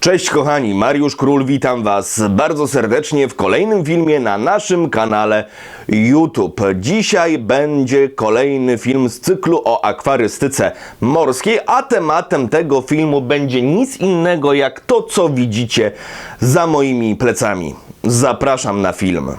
Cześć kochani, Mariusz Król, witam Was bardzo serdecznie w kolejnym filmie na naszym kanale YouTube. Dzisiaj będzie kolejny film z cyklu o akwarystyce morskiej, a tematem tego filmu będzie nic innego jak to, co widzicie za moimi plecami. Zapraszam na film.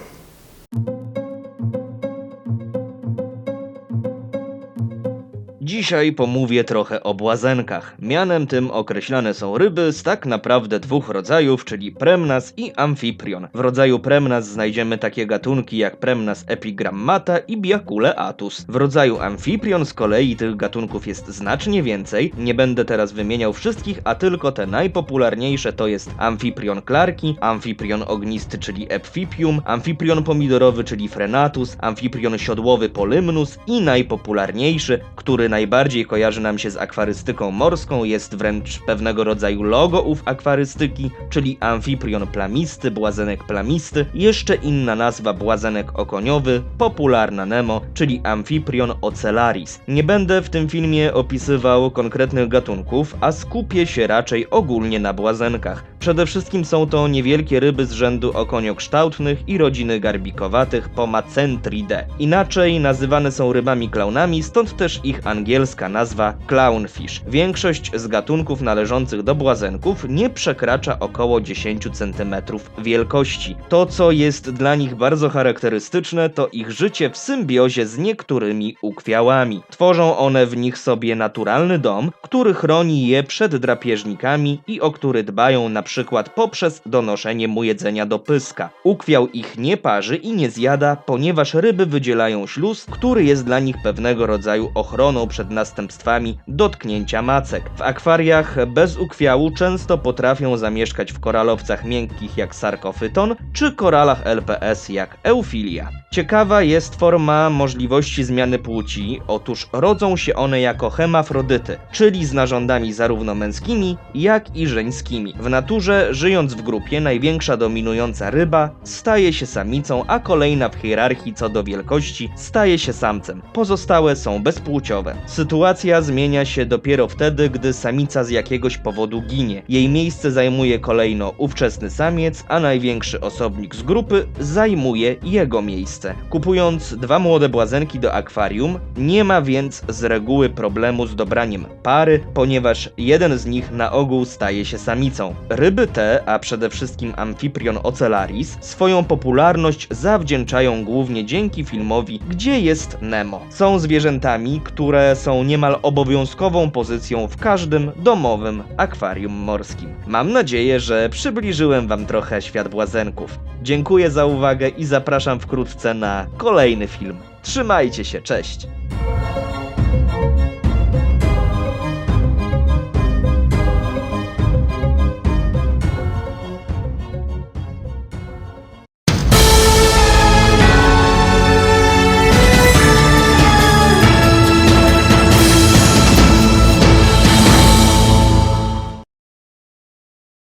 Dzisiaj pomówię trochę o błazenkach. Mianem tym określane są ryby z tak naprawdę dwóch rodzajów, czyli Premnas i Amphiprion. W rodzaju Premnas znajdziemy takie gatunki jak Premnas epigrammata i Biacule atus. W rodzaju Amphiprion z kolei tych gatunków jest znacznie więcej. Nie będę teraz wymieniał wszystkich, a tylko te najpopularniejsze to jest Amphiprion clarki, Amphiprion ognisty, czyli Ephipium, Amphiprion pomidorowy, czyli Frenatus, Amphiprion siodłowy Polymnus i najpopularniejszy, który najbardziej kojarzy nam się z akwarystyką morską, jest wręcz pewnego rodzaju logo ów akwarystyki, czyli Amphiprion plamisty, błazenek plamisty, jeszcze inna nazwa błazenek okoniowy, popularna Nemo, czyli Amphiprion ocellaris. Nie będę w tym filmie opisywał konkretnych gatunków, a skupię się raczej ogólnie na błazenkach. Przede wszystkim są to niewielkie ryby z rzędu okoniokształtnych i rodziny garbikowatych Pomacentridae. Inaczej nazywane są rybami klaunami, stąd też ich angielska nazwa clownfish. Większość z gatunków należących do błazenków nie przekracza około 10 cm wielkości. To, co jest dla nich bardzo charakterystyczne, to ich życie w symbiozie z niektórymi ukwiałami. Tworzą one w nich sobie naturalny dom, który chroni je przed drapieżnikami i o który dbają na przykład poprzez donoszenie mu jedzenia do pyska. Ukwiał ich nie parzy i nie zjada, ponieważ ryby wydzielają śluz, który jest dla nich pewnego rodzaju ochroną przed następstwami dotknięcia macek. W akwariach bez ukwiału często potrafią zamieszkać w koralowcach miękkich jak sarkofyton, czy koralach LPS jak eufilia. Ciekawa jest forma możliwości zmiany płci, otóż rodzą się one jako hemafrodyty, czyli z narządami zarówno męskimi, jak i żeńskimi. W naturze, żyjąc w grupie, największa dominująca ryba staje się samicą, a kolejna w hierarchii co do wielkości staje się samcem. Pozostałe są bezpłciowe. Sytuacja zmienia się dopiero wtedy, gdy samica z jakiegoś powodu ginie. Jej miejsce zajmuje kolejno ówczesny samiec, a największy osobnik z grupy zajmuje jego miejsce. Kupując dwa młode błazenki do akwarium, nie ma więc z reguły problemu z dobraniem pary, ponieważ jeden z nich na ogół staje się samicą. Ryby te, a przede wszystkim Amphiprion ocellaris, swoją popularność zawdzięczają głównie dzięki filmowi Gdzie jest Nemo. Są zwierzętami, które są niemal obowiązkową pozycją w każdym domowym akwarium morskim. Mam nadzieję, że przybliżyłem Wam trochę świat błazenków. Dziękuję za uwagę i zapraszam wkrótce na kolejny film. Trzymajcie się, cześć!